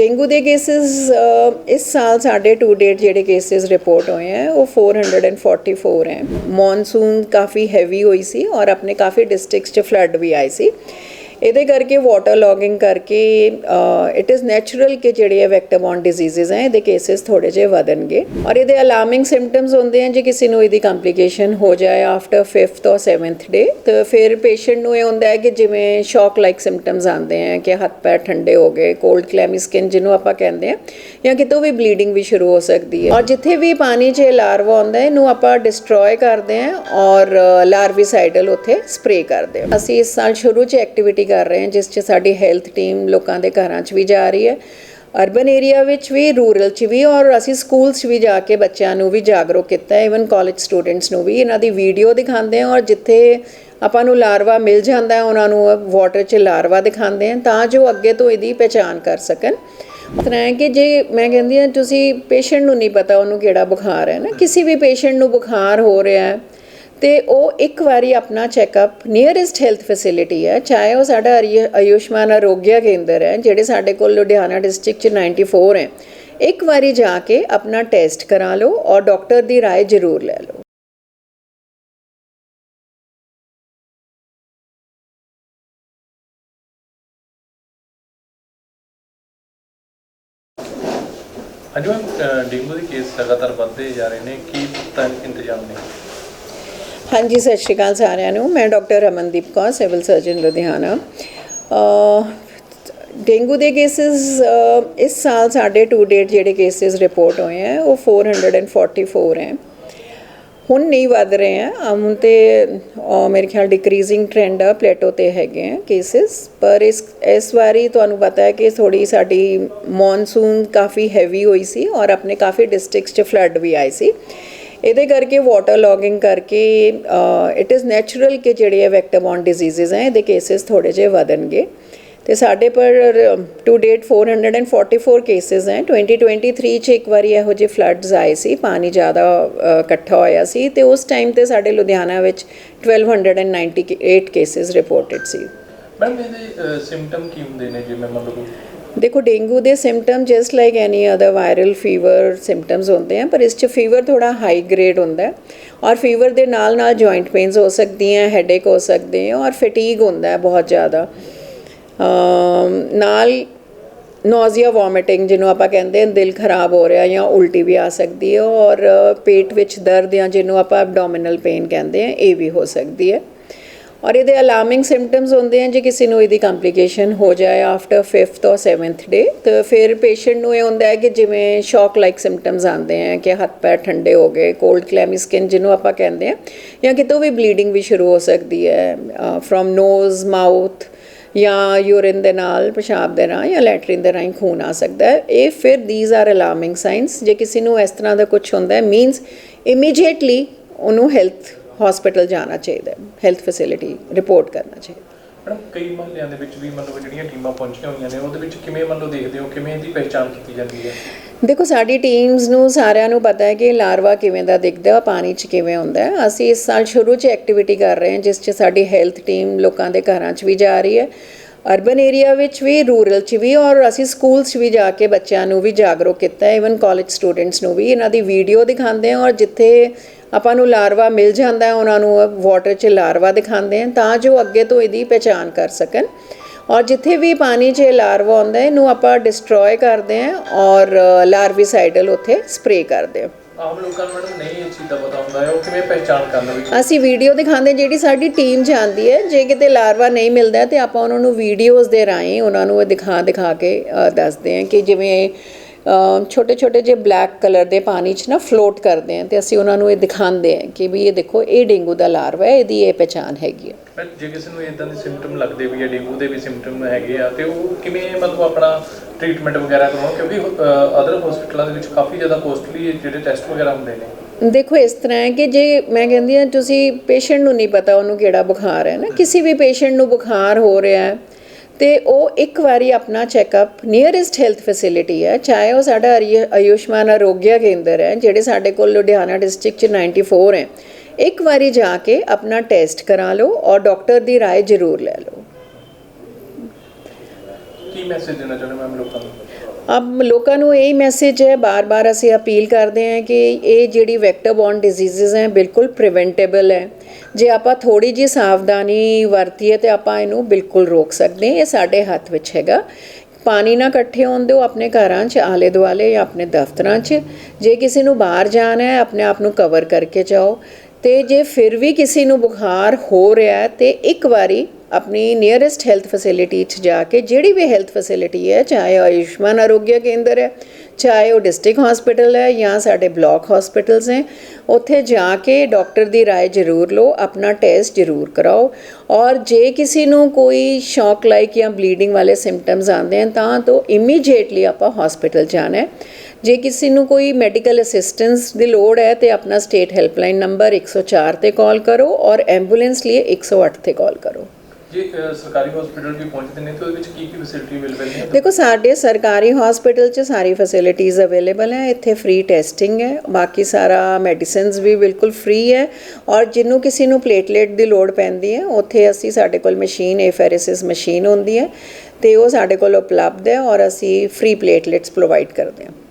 Dengue ਦੇ cases ਇਸ ਸਾਲ ਸਾਡੇ ਟੂ ਡੇਟ ਜਿਹੜੇ ਕੇਸਿਸ ਰਿਪੋਰਟ ਹੋਏ ਹੈ, ਉਹ 444 ਹੈ। ਮੌਨਸੂਨ ਕਾਫੀ ਹੈਵੀ ਹੋਈ ਸੀ ਔਰ ਆਪਣੇ ਕਾਫੀ ਡਿਸਟ੍ਰਿਕਟਸ 'ਚ ਫਲੱਡ ਵੀ ਆਈ ਸੀ। ਇਹਦੇ ਕਰਕੇ ਵਾਟਰ ਲੌਗਿੰਗ ਕਰਕੇ ਇਟ ਇਜ਼ ਨੈਚੁਰਲ ਕਿ ਜਿਹੜੇ ਇਹ ਵੈਕਟਰ ਬੌਰਨ ਡਿਜ਼ੀਜ਼ਸ ਹੈ, ਇਹਦੇ ਕੇਸਿਸ ਥੋੜੇ ਜਿਹੇ ਵਧਣਗੇ। ਔਰ ਇਹਦੇ ਅਲਾਰਮਿੰਗ ਸਿੰਪਟਮਸ ਹੁੰਦੇ ਹਨ ਜੇ ਕਿਸੇ ਨੂੰ ਇਹਦੀ ਕੰਪਲਿਕੇਸ਼ਨ ਹੋ ਜਾਏ ਆਫਟਰ 5th ਔਰ 7th ਡੇ ਤਾਂ ਫਿਰ ਪੇਸ਼ੈਂਟ ਨੂੰ ਇਹ ਹੁੰਦਾ ਹੈ ਕਿ ਜਿਵੇਂ ਸ਼ੌਕ ਲਾਈਕ ਸਿੰਪਟਮਸ ਆਉਂਦੇ ਹੈ ਕਿ ਹੱਥ ਪੈਰ ਠੰਡੇ ਹੋ ਗਏ ਕੋਲਡ ਕਲੈਮੀ ਸਕਿਨ ਜਿਹਨੂੰ ਆਪਾਂ ਕਹਿੰਦੇ ਆ, ਜਾਂ ਕਿਤੋਂ ਵੀ ਬਲੀਡਿੰਗ ਵੀ ਸ਼ੁਰੂ ਹੋ ਸਕਦੀ ਹੈ। ਔਰ ਜਿੱਥੇ ਵੀ ਪਾਣੀ 'ਚ ਲਾਰਵਾ ਆਉਂਦਾ ਹੈ ਇਹਨੂੰ ਆਪਾਂ ਡਿਸਟਰੋਏ ਕਰਦੇ ਹਾਂ ਔਰ ਲਾਰਵੀਸਾਈਡਲ ਉੱਥੇ ਸਪਰੇ ਕਰਦੇ ਹਾਂ ਅਸੀਂ ਇਸ ਸਾਲ ਸ਼ੁਰੂ 'ਚ ਐਕਟੀਵਿਟੀ ਕਰ ਰਹੇ ਹਾਂ, ਜਿਸ 'ਚ ਸਾਡੀ ਹੈਲਥ ਟੀਮ ਲੋਕਾਂ ਦੇ ਘਰਾਂ 'ਚ ਵੀ ਜਾ ਰਹੀ ਹੈ। ਅਰਬਨ ਏਰੀਆ ਵਿੱਚ ਵੀ ਰੂਰਲ 'ਚ ਵੀ ਔਰ ਅਸੀਂ ਸਕੂਲਸ 'ਚ ਵੀ ਜਾ ਕੇ ਬੱਚਿਆਂ ਨੂੰ ਵੀ ਜਾਗਰੂਕ ਕੀਤਾ ਹੈ। ਇਵਨ ਕਾਲਜ ਸਟੂਡੈਂਟਸ ਨੂੰ ਵੀ ਇਹਨਾਂ ਦੀ ਵੀਡੀਓ ਦਿਖਾਉਂਦੇ ਹਾਂ ਔਰ ਜਿੱਥੇ ਆਪਾਂ ਨੂੰ ਲਾਰਵਾ ਮਿਲ ਜਾਂਦਾ ਹੈ, ਉਹਨਾਂ ਨੂੰ ਵਾਟਰ 'ਚ ਲਾਰਵਾ ਦਿਖਾਉਂਦੇ ਹਾਂ ਤਾਂ ਜੋ ਅੱਗੇ ਤੋਂ ਇਹਦੀ ਪਛਾਣ ਕਰ ਸਕਣ। ਤਰ੍ਹਾਂ ਹੈ ਕਿ ਜੇ ਮੈਂ ਕਹਿੰਦੀ ਹਾਂ, ਤੁਸੀਂ ਪੇਸ਼ੈਂਟ ਨੂੰ ਨਹੀਂ ਪਤਾ ਉਹਨੂੰ ਕਿਹੜਾ ਬੁਖਾਰ ਹੈ ਨਾ, ਕਿਸੇ ਵੀ ਪੇਸ਼ੈਂਟ ਨੂੰ ਬੁਖਾਰ ਹੋ ਰਿਹਾ ਹੈ ਤੇ ਉਹ ਇੱਕ ਵਾਰੀ ਆਪਣਾ ਚੈੱਕਅਪ ਨੀਅਰੈਸਟ ਹੈਲਥ ਫੈਸਿਲਿਟੀ ਹੈ ਚਾਹੇ ਉਹ ਸਾਡਾ ਆਯੁ- ਆਯੁਸ਼ਮਾਨ ਆਰੋਗਿਆ ਕੇਂਦਰ ਹੈ ਜਿਹੜੇ ਸਾਡੇ ਕੋਲ ਲੁਧਿਆਣਾ ਡਿਸਟ੍ਰਿਕਟ ਚ 94 ਹੈ ਇੱਕ ਵਾਰੀ ਜਾ ਕੇ ਆਪਣਾ ਟੈਸਟ ਕਰਾ ਲਓ ਔਰ ਡਾਕਟਰ ਦੀ رائے ਜ਼ਰੂਰ ਲੈ ਲਓ ਹਾਂਜੀ ਮੈਮ ਅ, ਡੇਂਗੂ ਦੇ ਕੇਸ ਲਗਾਤਾਰ ਵੱਧਦੇ ਜਾ ਰਹੇ ਨੇ ਕੀ ਪੁਖਤਾ ਇੰਤਜ਼ਾਮ ਨੇ ਹਾਂਜੀ, ਸਤਿ ਸ਼੍ਰੀ ਅਕਾਲ ਸਾਰਿਆਂ ਨੂੰ। ਮੈਂ doctor Ramandeep Kaur, civil surgeon Ludhiana. Dengue ਦੇ ਕੇਸਿਸ ਇਸ ਸਾਲ ਸਾਡੇ ਟੂ ਡੇਟ ਜਿਹੜੇ ਕੇਸਿਸ ਰਿਪੋਰਟ ਹੋਏ ਹੈ, ਉਹ 444 ਹੈ। ਹੁਣ ਨਹੀਂ ਵੱਧ ਰਹੇ ਹੈ। ਅਮ, ਹੁਣ ਤੇ ਮੇਰੇ ਖਿਆਲ ਡਿਕਰੀਜ਼ਿੰਗ ਟ੍ਰੈਂਡ ਆ ਪਲੇਟੋ ਤੇ ਹੈਗੇ ਆ ਕੇਸਿਸ ਪਰ ਇਸ ਇਸ ਵਾਰੀ ਤੁਹਾਨੂੰ ਪਤਾ ਹੈ ਕਿ ਥੋੜੀ ਸਾਡੀ ਮੌਨਸੂਨ ਕਾਫੀ ਹੈਵੀ ਹੋਈ ਸੀ ਔਰ ਆਪਣੇ ਕਾਫੀ ਡਿਸਟ੍ਰਿਕਟਸ 'ਚ ਫਲੱਡ ਵੀ ਆਈ ਸੀ। ਇਹਦੇ ਕਰਕੇ ਵਾਟਰ ਲੌਗਿੰਗ ਕਰਕੇ ਇਟ ਇਜ਼ ਨੈਚੁਰਲ ਕਿ ਜਿਹੜੇ ਇਹ ਵੈਕਟਰ ਬੌਰਨ ਡਿਜ਼ੀਜ਼ਸ ਹੈ, ਇਹਦੇ ਕੇਸਿਸ ਥੋੜੇ ਜਿਹੇ ਵਧਣਗੇ। ਤੇ ਸਾਡੇ ਪਰ ਟੂ ਡੇਟ 444 ਕੇਸਿਸ ਹੈ। 2023 ਚ ਇੱਕ ਵਾਰੀ ਇਹੋ ਜਿਹੇ ਫਲੱਡਸ ਆਏ ਸੀ, ਪਾਣੀ ਜ਼ਿਆਦਾ ਇਕੱਠਾ ਹੋਇਆ ਸੀ ਤੇ ਉਸ ਟਾਈਮ ਤੇ ਸਾਡੇ ਲੁਧਿਆਣਾ ਵਿੱਚ 1298 ਕੇਸਿਸ ਰਿਪੋਰਟਡ ਸੀ। ਮੈਮ ਇਹਦੇ ਸਿੰਪਟਮ ਕੀ ਹੁੰਦੇ ਨੇ? ਜਿਵੇਂ ਮੰਨ ਦੇਖੋ, ਡੇਂਗੂ ਦੇ symptom just like any other viral fever symptoms ਹੁੰਦੇ ਆ, ਪਰ ਇਸ 'ਚ ਫੀਵਰ ਥੋੜਾ ਹਾਈ ਗ੍ਰੇਡ ਹੁੰਦਾ ਹੈ ਔਰ ਫੀਵਰ ਦੇ ਨਾਲ ਨਾਲ ਜੁਆਇੰਟ ਪੇਨਸ ਹੋ ਸਕਦੀਆਂ ਹੈਡੇਕ ਹੋ ਸਕਦੇ ਹੈ ਔਰ ਫੈਟੀਗ ਹੁੰਦਾ ਹੈ ਬਹੁਤ ਜ਼ਿਆਦਾ। ਨਾਲ ਨੋਜ਼ੀਆ ਵੋਮਿਟਿੰਗ ਜਿਹਨੂੰ ਆਪਾਂ ਕਹਿੰਦੇ ਹਾਂ, ਦਿਲ ਖਰਾਬ ਹੋ ਰਿਹਾ ਜਾਂ ਉਲਟੀ ਵੀ ਆ ਸਕਦੀ ਹੈ ਔਰ ਪੇਟ ਵਿੱਚ ਦਰਦ ਜਾਂ ਜਿਹਨੂੰ ਆਪਾਂ ਐਬਡੋਮੀਨਲ ਪੇਨ ਕਹਿੰਦੇ ਹਾਂ ਇਹ ਵੀ ਹੋ ਸਕਦੀ ਹੈ। ਔਰ ਇਹਦੇ ਅਲਾਰਮਿੰਗ ਸਿੰਪਟਮਸ ਹੁੰਦੇ ਹਨ ਜੇ ਕਿਸੇ ਨੂੰ ਇਹਦੀ ਕੰਪਲਿਕੇਸ਼ਨ ਹੋ ਜਾਏ ਆਫਟਰ 5th ਔਰ 7th ਡੇ ਤਾਂ ਫਿਰ ਪੇਸ਼ੈਂਟ ਨੂੰ ਇਹ ਹੁੰਦਾ ਹੈ ਕਿ ਜਿਵੇਂ ਸ਼ੌਕ ਲਾਈਕ ਸਿੰਪਟਮਸ ਆਉਂਦੇ ਹੈ ਕਿ ਹੱਥ ਪੈਰ ਠੰਡੇ ਹੋ ਗਏ ਕੋਲਡ ਕਲੈਮੀ ਸਕਿਨ ਜਿਹਨੂੰ ਆਪਾਂ ਕਹਿੰਦੇ ਆ, ਜਾਂ ਕਿਤੋਂ ਵੀ ਬਲੀਡਿੰਗ ਵੀ ਸ਼ੁਰੂ ਹੋ ਸਕਦੀ ਹੈ ਫਰੋਮ ਨੋਜ਼ ਮਾਊਥ ਜਾਂ ਯੂਰਿਨ ਦੇ ਨਾਲ, ਪਿਸ਼ਾਬ ਦੇ ਨਾਲ ਜਾਂ ਲੈਟਰਿਨ ਦੇ ਰਾਹੀਂ ਖੂਨ ਆ ਸਕਦਾ ਹੈ। ਇਹ ਫਿਰ ਥੀਸ ਆਰ ਅਲਾਰਮਿੰਗ ਸਾਈਨਸ ਜੇ ਕਿਸੇ ਨੂੰ ਇਸ ਤਰ੍ਹਾਂ ਦਾ ਕੁਝ ਹੁੰਦਾ ਹੈ ਮੀਨਸ ਇਮੀਡੀਏਟਲੀ ਉਹਨੂੰ ਹੈਲਥ ਹਸਪੀਟਲ ਜਾਣਾ ਚਾਹੀਦਾ ਹੈ ਹੈਲਥ ਫੈਸਿਲਿਟੀ ਰਿਪੋਰਟ ਕਰਨਾ ਚਾਹੀਦਾ ਮੈਡਮ ਕਈ ਮਹੱਲਿਆਂ ਦੇ ਵਿੱਚ ਵੀ ਮੰਨ ਲਓ ਜਿਹੜੀਆਂ ਟੀਮਾਂ ਪਹੁੰਚੀਆਂ ਹੋਈਆਂ ਨੇ ਉਹਦੇ ਵਿੱਚ ਕਿਵੇਂ ਮੰਨ ਲਓ ਦੇਖਦੇ ਹੋ ਕਿਵੇਂ ਇਹਦੀ ਪਹਿਚਾਣ ਕੀਤੀ ਜਾਂਦੀ ਹੈ? ਦੇਖੋ ਸਾਡੀ ਟੀਮਸ ਨੂੰ ਸਾਰਿਆਂ ਨੂੰ ਪਤਾ ਹੈ ਕਿ ਲਾਰਵਾ ਕਿਵੇਂ ਦਾ ਦਿਖਦਾ ਹੈ ਪਾਣੀ 'ਚ ਕਿਵੇਂ ਹੁੰਦਾ ਹੈ। ਅਸੀਂ ਇਸ ਸਾਲ ਸ਼ੁਰੂ 'ਚ ਐਕਟੀਵਿਟੀ ਕਰ ਰਹੇ ਹਾਂ ਜਿਸ 'ਚ ਸਾਡੀ ਹੈਲਥ ਟੀਮ ਲੋਕਾਂ ਦੇ ਘਰਾਂ 'ਚ ਵੀ ਜਾ ਰਹੀ ਹੈ। ਅਰਬਨ ਏਰੀਆ ਵਿੱਚ ਵੀ ਰੂਰਲ 'ਚ ਵੀ ਔਰ ਅਸੀਂ ਸਕੂਲਸ 'ਚ ਵੀ ਜਾ ਕੇ ਬੱਚਿਆਂ ਨੂੰ ਵੀ ਜਾਗਰੂਕ ਕੀਤਾ ਹੈ। ਇਵਨ ਕਾਲਜ ਸਟੂਡੈਂਟਸ ਨੂੰ ਵੀ ਇਹਨਾਂ ਦੀ ਵੀਡੀਓ ਦਿਖਾਉਂਦੇ ਹਾਂ ਔਰ ਜਿੱਥੇ ਆਪਾਂ ਨੂੰ ਲਾਰਵਾ ਮਿਲ ਜਾਂਦਾ ਹੈ ਉਹਨਾਂ ਨੂੰ ਵਾਟਰ 'ਚ ਲਾਰਵਾ ਦਿਖਾਉਂਦੇ ਹਾਂ ਤਾਂ ਜੋ ਅੱਗੇ ਤੋਂ ਇਹਦੀ ਪਛਾਣ ਕਰ ਸਕਣ। ਔਰ ਜਿੱਥੇ ਵੀ ਪਾਣੀ 'ਚ ਲਾਰਵਾ ਹੁੰਦਾ ਹੈ ਇਹਨੂੰ ਆਪਾਂ ਡਿਸਟਰੋਏ ਕਰਦੇ ਹਾਂ ਔਰ ਲਾਰਵੀਸਾਈਡਲ ਉੱਥੇ ਸਪਰੇ ਕਰਦੇ ਹਾਂ। ਆਮ ਲੋਕਾਂ ਨੂੰ ਮੈਡਮ ਨਹੀਂ ਇਹ ਚੀਜ਼ ਦਾ ਪਤਾ ਹੁੰਦਾ ਹੈ ਉਹ ਕਿਵੇਂ ਪਹਿਚਾਣ ਕਰਨ ਵੀ ਅਸੀਂ ਵੀਡੀਓ ਦਿਖਾਉਂਦੇ ਜਿਹੜੀ ਸਾਡੀ ਟੀਮ ਜਾਂਦੀ ਹੈ ਜੇ ਕਿਤੇ ਲਾਰਵਾ ਨਹੀਂ ਮਿਲਦਾ ਤੇ ਆਪਾਂ ਉਹਨਾਂ ਨੂੰ ਵੀਡੀਓਜ਼ ਦੇ ਰਾਹੀਂ ਉਹਨਾਂ ਨੂੰ ਇਹ ਦਿਖਾ ਦਿਖਾ ਕੇ ਦੱਸਦੇ ਹਾਂ ਕਿ ਜਿਵੇਂ ਛੋਟੇ ਛੋਟੇ ਜਿਹੇ ਬਲੈਕ ਕਲਰ ਦੇ ਪਾਣੀ 'ਚ ਨਾ ਫਲੋਟ ਕਰਦੇ ਹਾਂ ਤੇ ਅਸੀਂ ਉਹਨਾਂ ਨੂੰ ਇਹ ਦਿਖਾਉਂਦੇ ਹਾਂ ਕਿ ਵੀ ਇਹ ਦੇਖੋ ਇਹ ਡੇਂਗੂ ਦਾ ਲਾਰਵਾ ਹੈ ਇਹਦੀ ਇਹ ਪਛਾਣ ਹੈਗੀ ਹੈ ਜੇ ਕਿਸੇ ਨੂੰ ਇਦਾਂ ਦੇ ਸਿੰਪਟਮ ਲੱਗਦੇ ਵੀ ਆ ਡੇਂਗੂ ਦੇ ਵੀ ਸਿੰਪਟਮ ਹੈਗੇ ਆ ਤੇ ਉਹ ਕਿਵੇਂ ਮਤਲਬ ਆਪਣਾ ਟ੍ਰੀਟਮੈਂਟ ਵਗੈਰਾ ਕਰਾਉਣਾ? ਕਿਉਂਕਿ ਅਦਰ ਹਸਪੀਟਲਾਂ ਦੇ ਵਿੱਚ ਕਾਫੀ ਜ਼ਿਆਦਾ ਕੋਸਟਲੀ ਜਿਹੜੇ ਟੈਸਟ ਵਗੈਰਾ ਹੁੰਦੇ ਨੇ। ਦੇਖੋ ਇਸ ਤਰ੍ਹਾਂ ਹੈ ਕਿ ਜੇ ਮੈਂ ਕਹਿੰਦੀ ਹਾਂ ਤੁਸੀਂ ਪੇਸ਼ੈਂਟ ਨੂੰ ਨਹੀਂ ਪਤਾ ਉਹਨੂੰ ਕਿਹੜਾ ਬੁਖਾਰ ਹੈ ਨਾ ਕਿਸੇ ਵੀ ਪੇਸ਼ੈਂਟ ਨੂੰ ਬੁਖਾਰ ਹੋ ਰਿਹਾ ਹੈ ਤੇ ਉਹ ਇੱਕ ਵਾਰੀ ਆਪਣਾ ਚੈੱਕਅਪ ਨੀਅਰੈਸਟ ਹੈਲਥ ਫੈਸਿਲਿਟੀ ਹੈ ਚਾਹੇ ਉਹ ਸਾਡਾ ਆਯੁ- ਆਯੁਸ਼ਮਾਨ ਆਰੋਗਿਆ ਕੇਂਦਰ ਹੈ ਜਿਹੜੇ ਸਾਡੇ ਕੋਲ ਲੁਧਿਆਣਾ ਡਿਸਟ੍ਰਿਕਟ ਚ 94 ਹੈ ਇੱਕ ਵਾਰੀ ਜਾ ਕੇ ਆਪਣਾ ਟੈਸਟ ਕਰਾ ਲਓ ਔਰ ਡਾਕਟਰ ਦੀ رائے ਜ਼ਰੂਰ ਲੈ ਲਓ ਕੀ ਮੈਸੇਜ ਦੇਣਾ ਚਾਹੁੰਦੇ ਮੈਮ ਲੋਕਾਂ ਨੂੰ ਅਬ ਲੋਕਾਂ ਨੂੰ ਇਹੀ ਮੈਸੇਜ ਹੈ, ਬਾਰ-ਬਾਰ ਅਸੀਂ ਅਪੀਲ ਕਰਦੇ ਹਾਂ ਕਿ ਇਹ ਜਿਹੜੀ ਵੈਕਟਰ ਬੌਰਨ ਡਿਜ਼ੀਜ਼ਸ ਹੈ, ਬਿਲਕੁਲ ਪ੍ਰੀਵੈਂਟੇਬਲ ਹੈ। ਜੇ ਆਪਾਂ ਥੋੜੀ ਜੀ ਸਾਵਧਾਨੀ ਵਰਤੀਏ ਤੇ ਆਪਾਂ ਇਹਨੂੰ ਬਿਲਕੁਲ ਰੋਕ ਸਕਦੇ ਹਾਂ, ਇਹ ਸਾਡੇ ਹੱਥ ਵਿੱਚ ਹੈਗਾ। ਪਾਣੀ ਨਾ ਇਕੱਠੇ ਹੋਣ ਦਿਓ ਆਪਣੇ ਘਰਾਂ 'ਚ ਆਲੇ ਦੁਆਲੇ ਜਾਂ ਆਪਣੇ ਦਫ਼ਤਰਾਂ 'ਚ। ਜੇ ਕਿਸੇ ਨੂੰ ਬਾਹਰ ਜਾਣਾ ਹੈ, ਆਪਣੇ ਆਪ ਨੂੰ ਕਵਰ ਕਰਕੇ ਜਾਓ। ਤੇ ਜੇ ਫਿਰ ਵੀ ਕਿਸੇ ਨੂੰ ਬੁਖਾਰ ਹੋ ਰਿਹਾ ਹੈ, ਤੇ ਇੱਕ ਵਾਰੀ ਆਪਣੀ ਨੀਅਰੈਸਟ ਹੈਲਥ ਫੈਸਿਲਿਟੀ 'ਚ ਜਾ ਕੇ ਜਿਹੜੀ ਵੀ ਹੈਲਥ ਫੈਸਿਲਿਟੀ ਹੈ, ਚਾਹੇ ਉਹ ਆਯੁਸ਼ਮਾਨ ਆਰੋਗਿਆ ਕੇਂਦਰ ਹੈ, ਚਾਹੇ ਉਹ ਡਿਸਟ੍ਰਿਕਟ ਹਸਪੀਟਲ ਹੈ ਜਾਂ ਸਾਡੇ ਬਲਾਕ ਹਸਪੀਟਲਸ ਨੇ ਉੱਥੇ ਜਾ ਕੇ ਡਾਕਟਰ ਦੀ ਰਾਏ ਜ਼ਰੂਰ ਲਓ, ਆਪਣਾ ਟੈਸਟ ਜ਼ਰੂਰ ਕਰਾਓ। ਔਰ ਜੇ ਕਿਸੇ ਨੂੰ ਕੋਈ ਸ਼ੌਕ ਲਾਈਕ ਜਾਂ ਬਲੀਡਿੰਗ ਵਾਲੇ ਸਿੰਪਟਮਸ ਆਉਂਦੇ ਹਨ, ਤਾਂ ਤੋਂ ਇਮੀਡੀਏਟਲੀ ਆਪਾਂ ਹਸਪੀਟਲ ਜਾਣਾ ਹੈ। ਜੇ ਕਿਸੇ ਨੂੰ ਕੋਈ ਮੈਡੀਕਲ ਅਸਿਸਟੈਂਸ ਦੀ ਲੋੜ ਹੈ, ਤੇ ਆਪਣਾ ਸਟੇਟ ਹੈਲਪਲਾਈਨ ਨੰਬਰ 104 ਤੇ ਕਾਲ ਕਰੋ ਔਰ ਐਂਬੂਲੈਂਸ ਲਈ 108 ਤੇ ਕਾਲ ਕਰੋ। ਜੇ ਸਰਕਾਰੀ ਹਸਪੀਟਲ ਵੀ ਪਹੁੰਚਦੇ ਨੇ, ਤੇ ਉਹਦੇ ਵਿੱਚ ਕੀ ਕੀ ਫੈਸਿਲਿਟੀ ਅਵੇਲੇਬਲ ਨੇ? ਦੇਖੋ, ਸਾਡੇ ਸਰਕਾਰੀ ਹਸਪੀਟਲ 'ਚ ਸਾਰੀ ਫੈਸਿਲਿਟੀਜ਼ ਅਵੇਲੇਬਲ ਹੈ, ਇੱਥੇ ਫ੍ਰੀ ਟੈਸਟਿੰਗ ਹੈ, ਬਾਕੀ ਸਾਰਾ ਮੈਡੀਸਿਨਸ ਵੀ ਬਿਲਕੁਲ ਫ੍ਰੀ ਹੈ ਔਰ ਜਿਹਨੂੰ ਕਿਸੇ ਨੂੰ ਪਲੇਟਲੇਟ ਦੀ ਲੋੜ ਪੈਂਦੀ ਹੈ, ਉੱਥੇ ਅਸੀਂ ਸਾਡੇ ਕੋਲ ਮਸ਼ੀਨ ਏਫੈਰਿਸਿਸ ਮਸ਼ੀਨ ਹੁੰਦੀ ਹੈ, ਤੇ ਉਹ ਸਾਡੇ ਕੋਲ ਉਪਲਬਧ ਹੈ ਔਰ ਅਸੀਂ ਫ੍ਰੀ ਪਲੇਟਲੇਟਸ ਪ੍ਰੋਵਾਈਡ ਕਰਦੇ ਹਾਂ।